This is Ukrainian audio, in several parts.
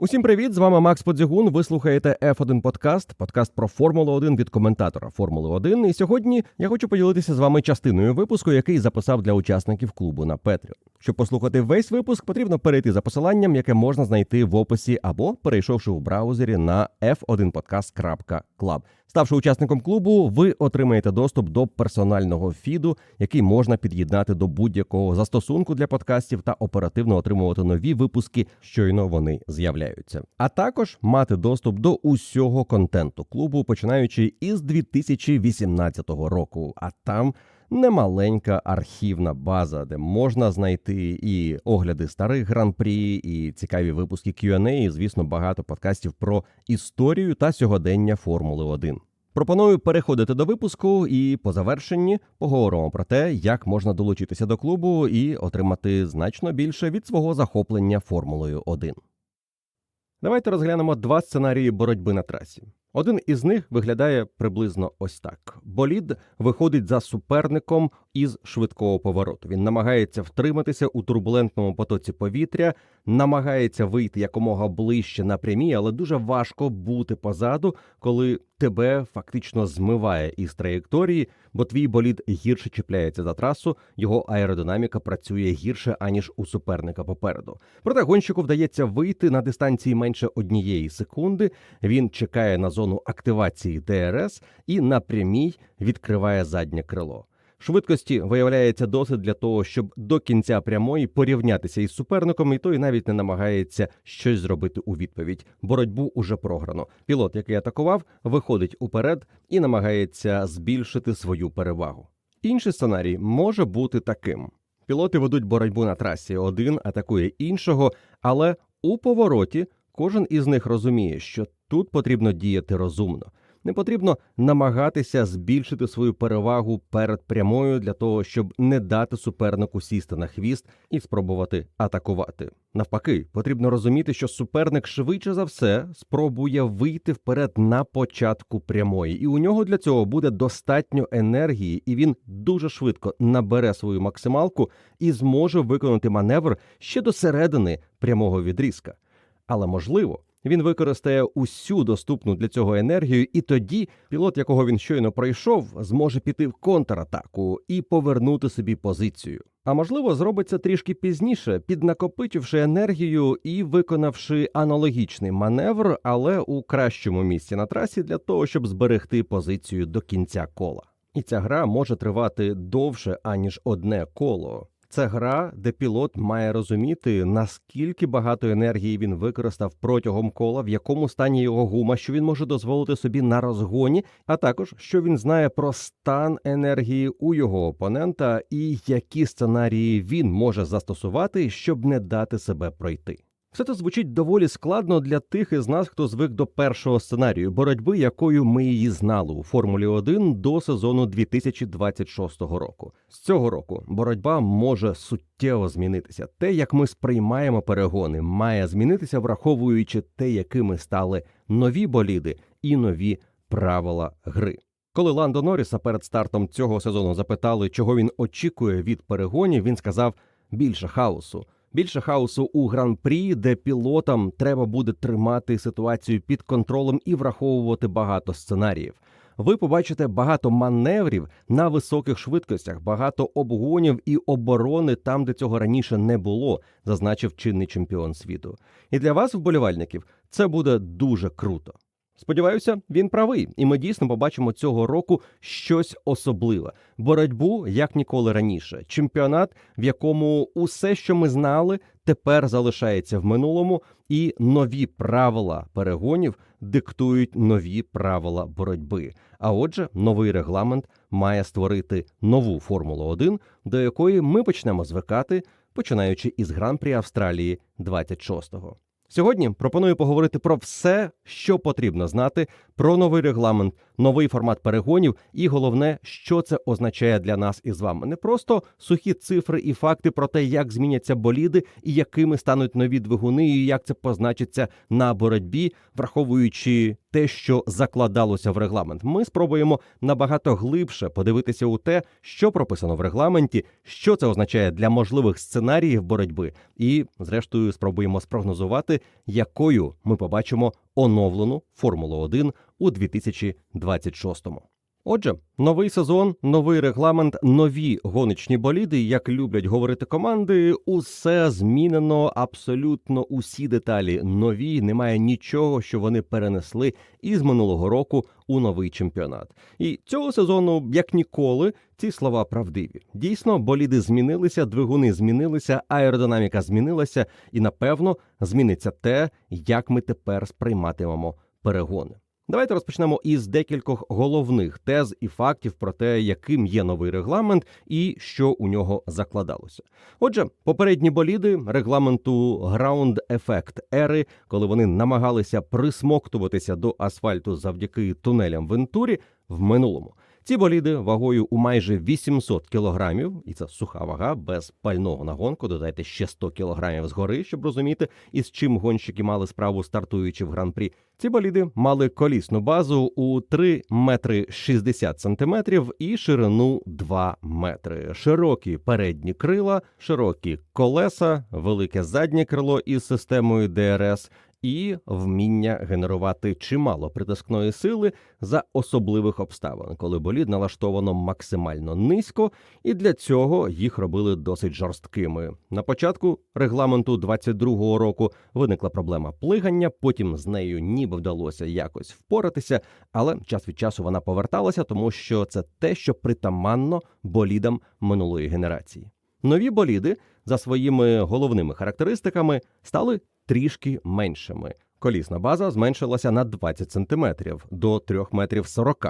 Усім привіт! З вами Макс Подзігун. Ви слухаєте F1 Подкаст, подкаст про Формулу 1 від коментатора Формули 1. І сьогодні я хочу поділитися з вами частиною випуску, який записав для учасників клубу на Петрі. Щоб послухати весь випуск, потрібно перейти за посиланням, яке можна знайти в описі або перейшовши у браузері на f1podcast.club. Ставши учасником клубу, ви отримаєте доступ до персонального фіду, який можна під'єднати до будь-якого застосунку для подкастів та оперативно отримувати нові випуски, щойно вони з'являються. А також мати доступ до усього контенту клубу, починаючи із 2018 року. А там немаленька архівна база, де можна знайти і огляди старих гран-прі, і цікаві випуски Q&A, і, звісно, багато подкастів про історію та сьогодення Формули 1. Пропоную переходити до випуску і по завершенні поговоримо про те, як можна долучитися до клубу і отримати значно більше від свого захоплення Формулою 1. Давайте розглянемо два сценарії боротьби на трасі. Один із них виглядає приблизно ось так: болід виходить за суперником із швидкого повороту. Він намагається втриматися у турбулентному потоці повітря, намагається вийти якомога ближче на прямій, але дуже важко бути позаду, коли тебе фактично змиває із траєкторії, бо твій болід гірше чіпляється за трасу, його аеродинаміка працює гірше аніж у суперника попереду. Проте гонщику вдається вийти на дистанції менше однієї секунди. Він чекає на зону активації ДРС і на прямій відкриває заднє крило. Швидкості виявляється досить для того, щоб до кінця прямої порівнятися із суперником, і той навіть не намагається щось зробити у відповідь. Боротьбу уже програно. Пілот, який атакував, виходить уперед і намагається збільшити свою перевагу. Інший сценарій може бути таким: пілоти ведуть боротьбу на трасі, один атакує іншого, але у повороті кожен із них розуміє, що тут потрібно діяти розумно. Не потрібно намагатися збільшити свою перевагу перед прямою для того, щоб не дати супернику сісти на хвіст і спробувати атакувати. Навпаки, потрібно розуміти, що суперник швидше за все спробує вийти вперед на початку прямої, і у нього для цього буде достатньо енергії, і він дуже швидко набере свою максималку і зможе виконати маневр ще до середини прямого відрізка. Але можливо. Він використає усю доступну для цього енергію, і тоді пілот, якого він щойно пройшов, зможе піти в контратаку і повернути собі позицію. А можливо, зробиться трішки пізніше, піднакопичивши енергію і виконавши аналогічний маневр, але у кращому місці на трасі для того, щоб зберегти позицію до кінця кола. І ця гра може тривати довше аніж одне коло. Це гра, де пілот має розуміти, наскільки багато енергії він використав протягом кола, в якому стані його гума, що він може дозволити собі на розгоні, а також що він знає про стан енергії у його опонента і які сценарії він може застосувати, щоб не дати себе пройти. Все це звучить доволі складно для тих із нас, хто звик до першого сценарію боротьби, якою ми її знали у Формулі 1 до сезону 2026 року. З цього року боротьба може суттєво змінитися. Те, як ми сприймаємо перегони, має змінитися, враховуючи те, якими стали нові боліди і нові правила гри. Коли Ландо Норріса перед стартом цього сезону запитали, чого він очікує від перегонів, він сказав більше хаосу. Більше хаосу у гран-прі, де пілотам треба буде тримати ситуацію під контролем і враховувати багато сценаріїв. Ви побачите багато маневрів на високих швидкостях, багато обгонів і оборони там, де цього раніше не було, зазначив чинний чемпіон світу. І для вас, вболівальників, це буде дуже круто. Сподіваюся, він правий, і ми дійсно побачимо цього року щось особливе: боротьбу як ніколи раніше. Чемпіонат, в якому усе, що ми знали, тепер залишається в минулому, і нові правила перегонів диктують нові правила боротьби. А отже, новий регламент має створити нову Формулу 1 до якої ми почнемо звикати, починаючи із гран-прі Австралії 26-го. Сьогодні пропоную поговорити про все, що потрібно знати, про новий регламент, новий формат перегонів, і головне, що це означає для нас із вами. Не просто сухі цифри і факти про те, як зміняться боліди і якими стануть нові двигуни, і як це позначиться на боротьбі, враховуючи те, що закладалося в регламент. Ми спробуємо набагато глибше подивитися у те, що прописано в регламенті, що це означає для можливих сценаріїв боротьби, і, зрештою, спробуємо спрогнозувати якою ми побачимо оновлену Формулу 1 у 2026-му. Отже, новий сезон, новий регламент, нові гоночні боліди. Як люблять говорити команди, усе змінено. Абсолютно усі деталі нові. Немає нічого, що вони перенесли із минулого року у новий чемпіонат. І цього сезону, як ніколи, ці слова правдиві. Дійсно, боліди змінилися, двигуни змінилися, аеродинаміка змінилася, і напевно зміниться те, як ми тепер сприйматимемо перегони. Давайте розпочнемо із декількох головних тез і фактів про те, яким є новий регламент і що у нього закладалося. Отже, попередні боліди регламенту Ground Effect ери, коли вони намагалися присмоктуватися до асфальту завдяки тунелям Вентурі, в минулому. Ці боліди вагою у майже 800 кілограмів, і це суха вага без пального на гонку. Додайте ще 100 кілограмів згори, щоб розуміти, із чим гонщики мали справу, стартуючи в гран-прі. Ці боліди мали колісну базу у 3 метри 60 сантиметрів і ширину 2 метри. Широкі передні крила, широкі колеса, велике заднє крило із системою ДРС і вміння генерувати чимало притискної сили за особливих обставин, коли болід налаштовано максимально низько, і для цього їх робили досить жорсткими. На початку регламенту 22-го року виникла проблема плигання. Потім з нею ніби вдалося якось впоратися, але час від часу вона поверталася, тому що це те, що притаманно болідам минулої генерації. Нові боліди за своїми головними характеристиками стали трішки меншими. Колісна база зменшилася на 20 см до 3 метрів 40,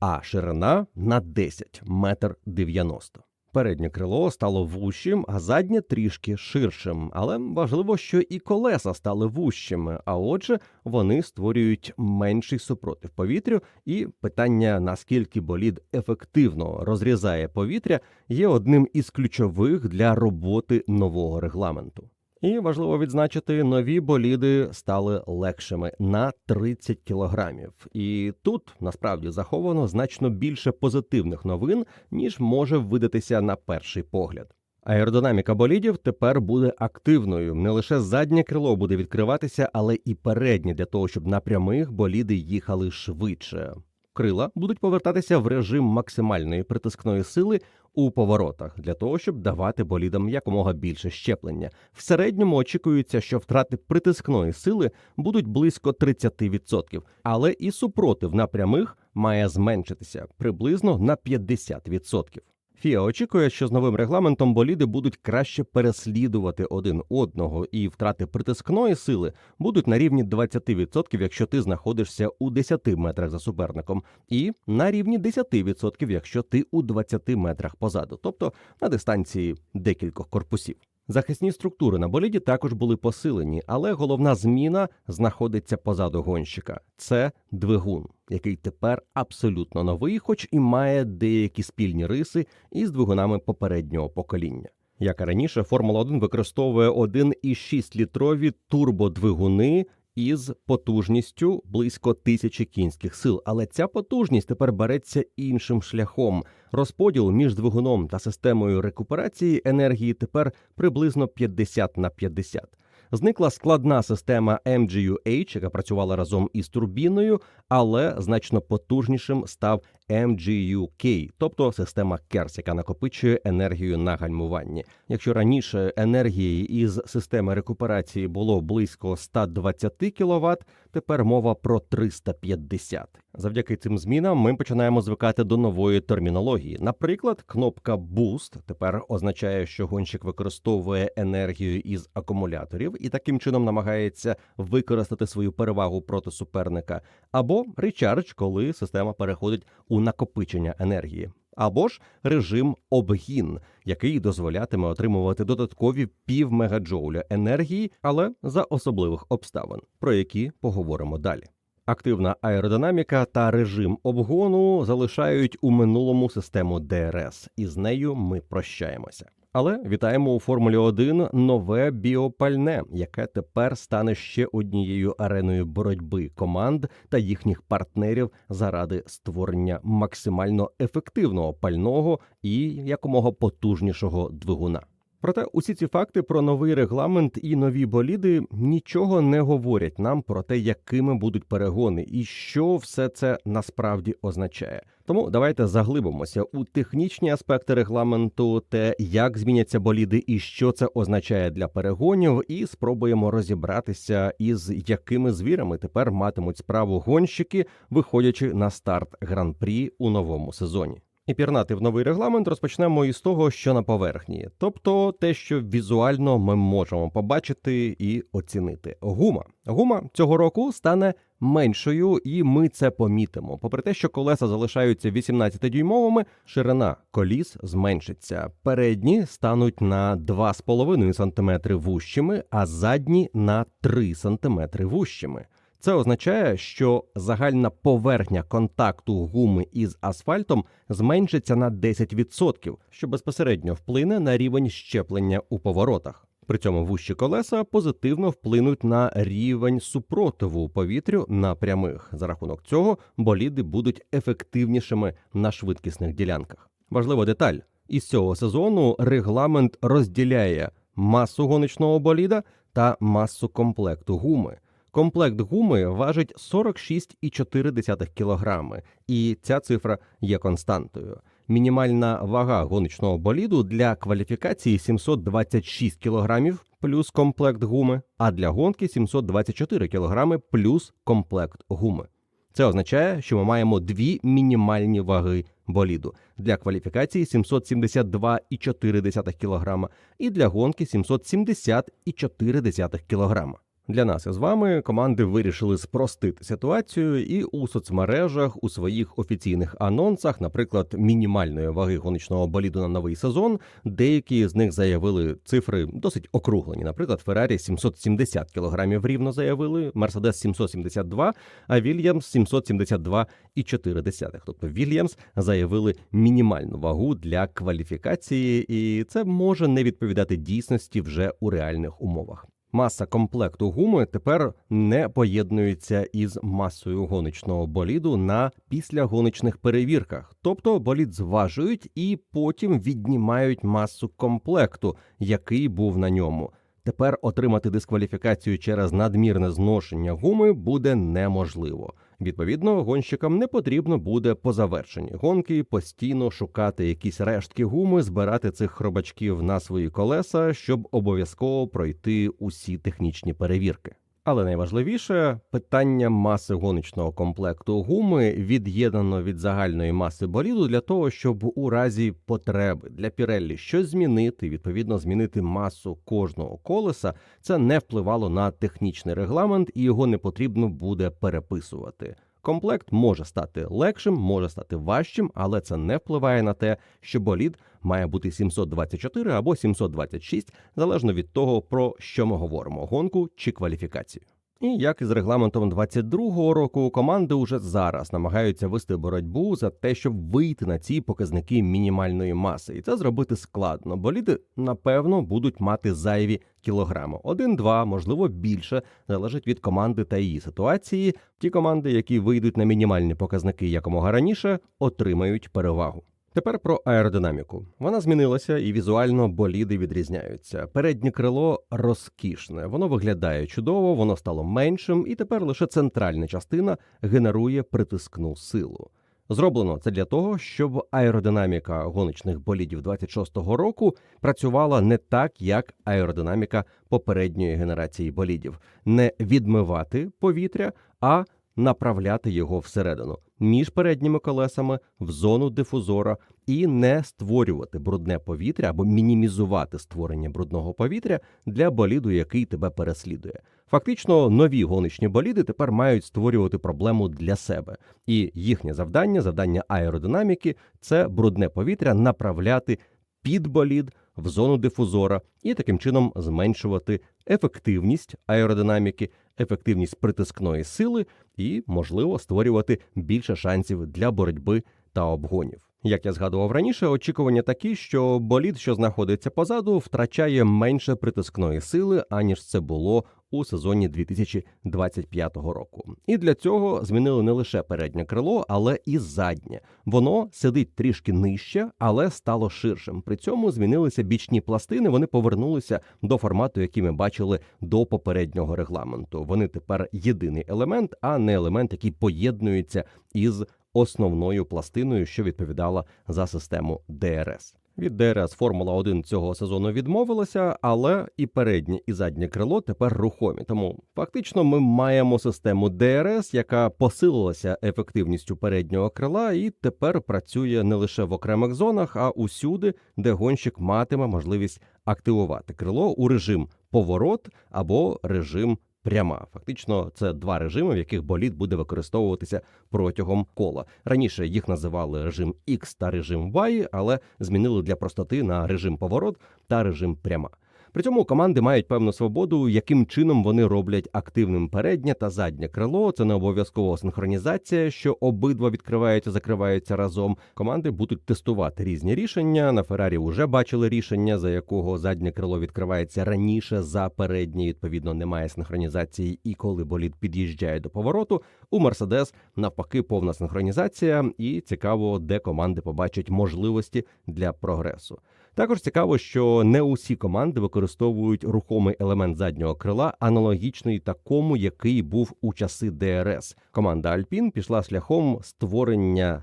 а ширина на 10 метр 90. Переднє крило стало вущим, а заднє трішки ширшим. Але важливо, що і колеса стали вущими, а отже, вони створюють менший супротив повітрю. І питання, наскільки болід ефективно розрізає повітря, є одним із ключових для роботи нового регламенту. І важливо відзначити, нові боліди стали легшими на 30 кілограмів. І тут насправді заховано значно більше позитивних новин, ніж може видатися на перший погляд. Аеродинаміка болідів тепер буде активною. Не лише заднє крило буде відкриватися, але і переднє для того, щоб на прямих боліди їхали швидше. Крила будуть повертатися в режим максимальної притискної сили у поворотах для того, щоб давати болідам якомога більше щеплення. В середньому очікується, що втрати притискної сили будуть близько 30%, але і супротив на прямих має зменшитися приблизно на 50%. Фіа очікує, що з новим регламентом боліди будуть краще переслідувати один одного, і втрати притискної сили будуть на рівні 20%, якщо ти знаходишся у 10 метрах за суперником, і на рівні 10%, якщо ти у 20 метрах позаду, тобто на дистанції декількох корпусів. Захисні структури на боліді також були посилені, але головна зміна знаходиться позаду гонщика. Це двигун, який тепер абсолютно новий, хоч і має деякі спільні риси із двигунами попереднього покоління. Як і раніше, Формула 1 використовує 1,6 літрові турбодвигуни із потужністю близько тисячі кінських сил. Але ця потужність тепер береться іншим шляхом. Розподіл між двигуном та системою рекуперації енергії тепер приблизно 50 на 50. Зникла складна система MGU-H, яка працювала разом із турбіною, але значно потужнішим став MGU-K, тобто система Керс, яка накопичує енергію на гальмуванні. Якщо раніше енергії із системи рекуперації було близько 120 кВт, тепер мова про 350. Завдяки цим змінам ми починаємо звикати до нової термінології. Наприклад, кнопка Boost тепер означає, що гонщик використовує енергію із акумуляторів і таким чином намагається використати свою перевагу проти суперника, або Recharge, коли система переходить у накопичення енергії. Або ж режим обгін, який дозволятиме отримувати додаткові пів мегаджоуля енергії, але за особливих обставин, про які поговоримо далі. Активна аеродинаміка та режим обгону залишають у минулому систему ДРС, і з нею ми прощаємося. Але вітаємо у Формулі 1 нове біопальне, яке тепер стане ще однією ареною боротьби команд та їхніх партнерів заради створення максимально ефективного пального і якомога потужнішого двигуна. Проте усі ці факти про новий регламент і нові боліди нічого не говорять нам про те, якими будуть перегони і що все це насправді означає. Тому давайте заглибимося у технічні аспекти регламенту, те, як зміняться боліди і що це означає для перегонів, і спробуємо розібратися, із якими звірами тепер матимуть справу гонщики, виходячи на старт гран-прі у новому сезоні. І пірнати в новий регламент розпочнемо із того, що на поверхні, тобто те, що візуально ми можемо побачити і оцінити. Гума. Гума цього року стане меншою, і ми це помітимо. Попри те, що колеса залишаються 18-дюймовими, ширина коліс зменшиться. Передні стануть на 2,5 см вущими, а задні на 3 см вущими. Це означає, що загальна поверхня контакту гуми із асфальтом зменшиться на 10%, що безпосередньо вплине на рівень щеплення у поворотах. При цьому вущі колеса позитивно вплинуть на рівень супротиву повітрю на прямих. За рахунок цього боліди будуть ефективнішими на швидкісних ділянках. Важлива деталь: із цього сезону регламент розділяє масу гоночного боліда та масу комплекту гуми. Комплект гуми важить 46,4 кг, і ця цифра є константою. Мінімальна вага гоночного боліду для кваліфікації 726 кг плюс комплект гуми, а для гонки 724 кг плюс комплект гуми. Це означає, що ми маємо дві мінімальні ваги боліду для кваліфікації 772,4 кг і для гонки 770,4 кг. Для нас із вами команди вирішили спростити ситуацію, і у соцмережах у своїх офіційних анонсах, наприклад, мінімальної ваги гоночного боліду на новий сезон, деякі з них заявили цифри досить округлені. Наприклад, Феррарі 770 кг рівно заявили, Мерседес 772, а Вільямс 772,4. Тобто Вільямс заявили мінімальну вагу для кваліфікації, і це може не відповідати дійсності вже у реальних умовах. Маса комплекту гуми тепер не поєднується із масою гоночного боліду на післягоночних перевірках, тобто болід зважують і потім віднімають масу комплекту, який був на ньому. Тепер отримати дискваліфікацію через надмірне зношення гуми буде неможливо. Відповідно, гонщикам не потрібно буде по завершенні гонки постійно шукати якісь рештки гуми, збирати цих хробачків на свої колеса, щоб обов'язково пройти усі технічні перевірки. Але найважливіше питання маси гоночного комплекту гуми від'єднано від загальної маси боліду для того, щоб у разі потреби для Піреллі щось змінити, відповідно змінити масу кожного колеса. Це не впливало на технічний регламент і його не потрібно буде переписувати. Комплект може стати легшим, може стати важчим, але це не впливає на те, що болід має бути 724 або 726, залежно від того, про що ми говоримо: гонку чи кваліфікацію. І як із регламентом 22-го року, команди уже зараз намагаються вести боротьбу за те, щоб вийти на ці показники мінімальної маси, і це зробити складно. Боліди, напевно, будуть мати зайві кілограми. Один-два, можливо, більше залежить від команди та її ситуації. Ті команди, які вийдуть на мінімальні показники якомога раніше, отримають перевагу. Тепер про аеродинаміку. Вона змінилася і візуально боліди відрізняються. Переднє крило розкішне, воно виглядає чудово, воно стало меншим, і тепер лише центральна частина генерує притискну силу. Зроблено це для того, щоб аеродинаміка гоночних болідів 26-го року працювала не так, як аеродинаміка попередньої генерації болідів, не відмивати повітря, а направляти його всередину між передніми колесами в зону дифузора і не створювати брудне повітря або мінімізувати створення брудного повітря для боліду, який тебе переслідує. Фактично, нові гоночні боліди тепер мають створювати проблему для себе, і їхнє завдання, завдання аеродинаміки, це брудне повітря направляти під болід в зону дифузора і таким чином зменшувати ефективність аеродинаміки, ефективність притискної сили і, можливо, створювати більше шансів для боротьби та обгонів. Як я згадував раніше, очікування такі, що болід, що знаходиться позаду, втрачає менше притискної сили, аніж це було у сезоні 2025 року. І для цього змінили не лише переднє крило, але і заднє. Воно сидить трішки нижче, але стало ширшим. При цьому змінилися бічні пластини. Вони повернулися до формату, який ми бачили до попереднього регламенту. Вони тепер єдиний елемент, а не елемент, який поєднується із основною пластиною, що відповідала за систему ДРС. Від ДРС Формула 1 цього сезону відмовилася, але і переднє і заднє крило тепер рухомі. Тому фактично ми маємо систему ДРС, яка посилилася ефективністю переднього крила, і тепер працює не лише в окремих зонах, а усюди, де гонщик матиме можливість активувати крило у режим поворот або режим пряма. Фактично, це два режими, в яких болід буде використовуватися протягом кола. Раніше їх називали режим X та режим Y, але змінили для простоти на режим поворот та режим пряма. При цьому команди мають певну свободу, яким чином вони роблять активним переднє та заднє крило. Це не обов'язково синхронізація, що обидва відкриваються, закриваються разом. Команди будуть тестувати різні рішення. На Феррарі вже бачили рішення, за якого заднє крило відкривається раніше за переднє. Відповідно, немає синхронізації. І коли болід під'їжджає до повороту, у Мерседес навпаки повна синхронізація, і цікаво, де команди побачать можливості для прогресу. Також цікаво, що не усі команди використовують рухомий елемент заднього крила, аналогічний такому, який був у часи ДРС. Команда Альпін пішла шляхом створення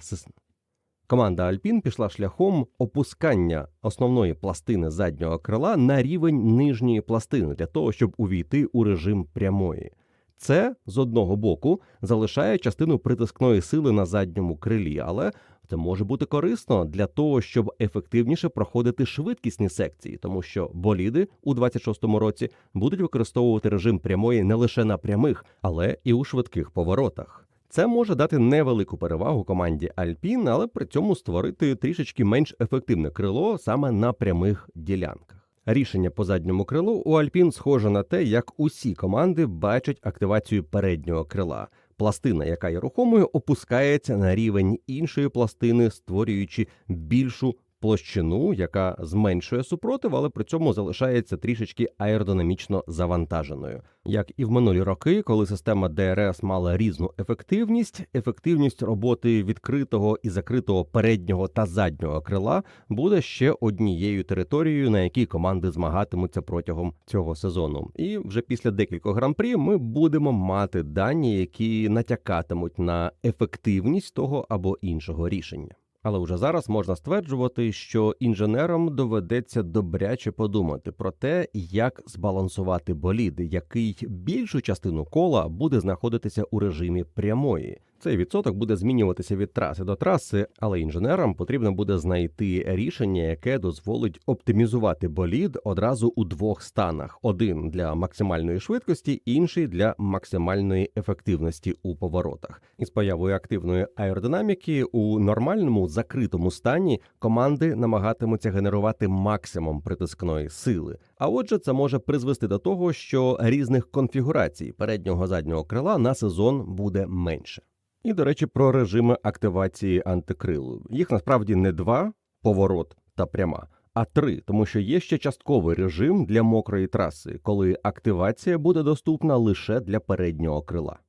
Команда Альпін пішла шляхом опускання основної пластини заднього крила на рівень нижньої пластини для того, щоб увійти у режим прямої. Це з одного боку залишає частину притискної сили на задньому крилі, але це може бути корисно для того, щоб ефективніше проходити швидкісні секції, тому що боліди у 26-му році будуть використовувати режим прямої не лише на прямих, але і у швидких поворотах. Це може дати невелику перевагу команді Alpine, але при цьому створити трішечки менш ефективне крило саме на прямих ділянках. Рішення по задньому крилу у Alpine схоже на те, як усі команди бачать активацію переднього крила. Пластина, яка є рухомою, опускається на рівень іншої пластини, створюючи більшу площину, яка зменшує супротив, але при цьому залишається трішечки аеродинамічно завантаженою. Як і в минулі роки, коли система ДРС мала різну ефективність, ефективність роботи відкритого і закритого переднього та заднього крила буде ще однією територією, на якій команди змагатимуться протягом цього сезону. І вже після декількох гран-прі ми будемо мати дані, які натякатимуть на ефективність того або іншого рішення. Але вже зараз можна стверджувати, що інженерам доведеться добряче подумати про те, як збалансувати болід, який більшу частину кола буде знаходитися у режимі прямої. Цей відсоток буде змінюватися від траси до траси, але інженерам потрібно буде знайти рішення, яке дозволить оптимізувати болід одразу у двох станах: один для максимальної швидкості, інший для максимальної ефективності у поворотах. Із появою активної аеродинаміки у нормальному закритому стані команди намагатимуться генерувати максимум притискної сили. А отже, це може призвести до того, що різних конфігурацій переднього заднього крила на сезон буде менше. І, до речі, про режими активації антикрилу. Їх насправді не два поворот та пряма, а три, тому що є ще частковий режим для мокрої траси, коли активація буде доступна лише для переднього крила.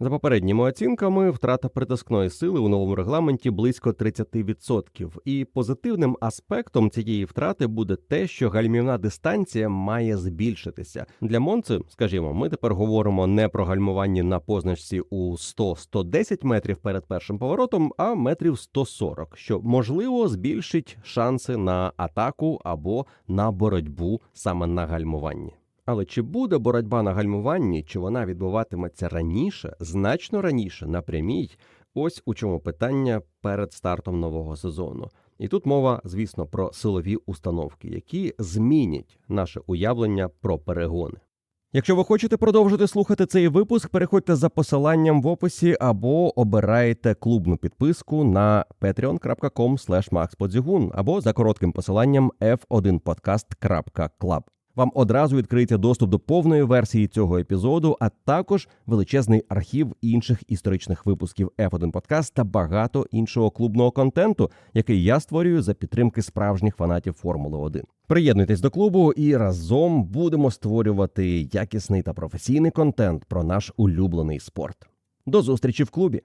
За попередніми оцінками, втрата притискної сили у новому регламенті близько 30%. І позитивним аспектом цієї втрати буде те, що гальмівна дистанція має збільшитися. Для Монци, скажімо, ми тепер говоримо не про гальмування на позначці у 100-110 метрів перед першим поворотом, а метрів 140, що можливо збільшить шанси на атаку або на боротьбу саме на гальмуванні. Але чи буде боротьба на гальмуванні, чи вона відбуватиметься раніше, значно раніше на прямій? Ось у чому питання перед стартом нового сезону. І тут мова, звісно, про силові установки, які змінять наше уявлення про перегони. Якщо ви хочете продовжити слухати цей випуск, переходьте за посиланням в описі або обирайте клубну підписку на patreon.com maxpodzigun або за коротким посиланням f1podcast.club. Вам одразу відкриється доступ до повної версії цього епізоду, а також величезний архів інших історичних випусків F1 Podcast та багато іншого клубного контенту, який я створюю за підтримки справжніх фанатів Формули 1. Приєднуйтесь до клубу і разом будемо створювати якісний та професійний контент про наш улюблений спорт. До зустрічі в клубі!